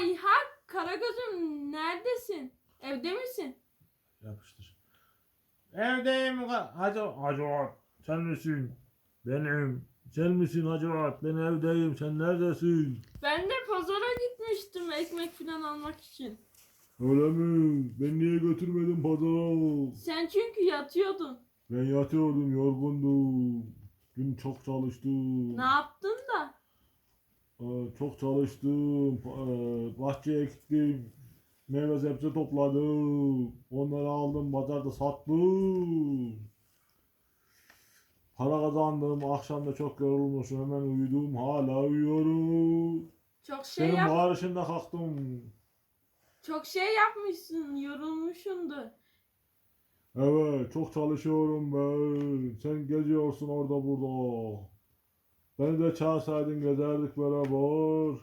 Ay Hak Karagöz'üm neredesin? Evde misin? Yapıştır. Evdeyim. ka- Hacı, Hacivat. Sen misin? Benim. Sen misin Hacivat? Ben evdeyim. Sen neredesin? Ben de pazara gitmiştim ekmek falan almak için. Öyle mi? Ben niye götürmedim pazara? Sen çünkü yatıyordun. Ben yatıyordum, yorgundum. Dün çok çalıştım. Ne yaptın çok çalıştım. Ee, bahçeye gittim. Meyve sebze topladım. Onları aldım, pazarda sattım. Para kazandım. Akşam da çok yorulmuşum. Hemen uyudum. Hala uyuyorum. Çok şey Senin yap bağırışında kalktım. çok şey yapmışsın, yorulmuşsundur. Evet, çok çalışıyorum ben. Sen geziyorsun orada burada. Beni de çağırsaydın gezerdik beraber.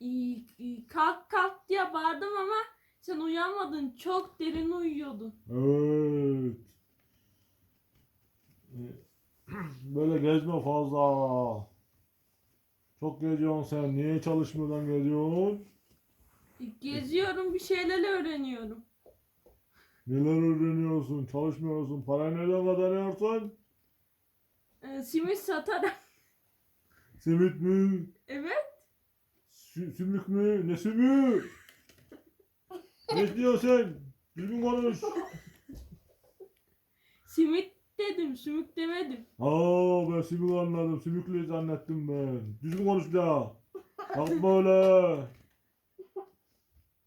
İyi, iyi. Kalk kalk diye bağırdım ama sen uyanmadın. Çok derin uyuyordun. Evet. Ee, Böyle gezme fazla. Çok geziyorsun sen. Niye çalışmadan geziyorsun? Geziyorum bir şeyler öğreniyorum. Neler öğreniyorsun? Çalışmıyorsun. Parayı nereden kazanıyorsun? Ee, simit satarak. Simit mi? Evet. Sü- sümük mü? Ne sümük? ne diyorsun sen? Düzgün konuş. Simit dedim, sümük demedim. Aa ben sümük anladım. Sümüklü zannettim ben. Düzgün konuş bir daha. Yapma öyle.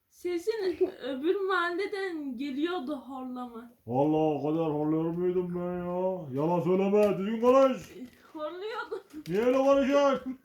Sesin öbür mahalleden geliyordu horlama. Vallahi o kadar horluyor muydum ben ya? Yalan söyleme. Düzgün konuş. Horluyordu. Niye öyle konuşuyorsun?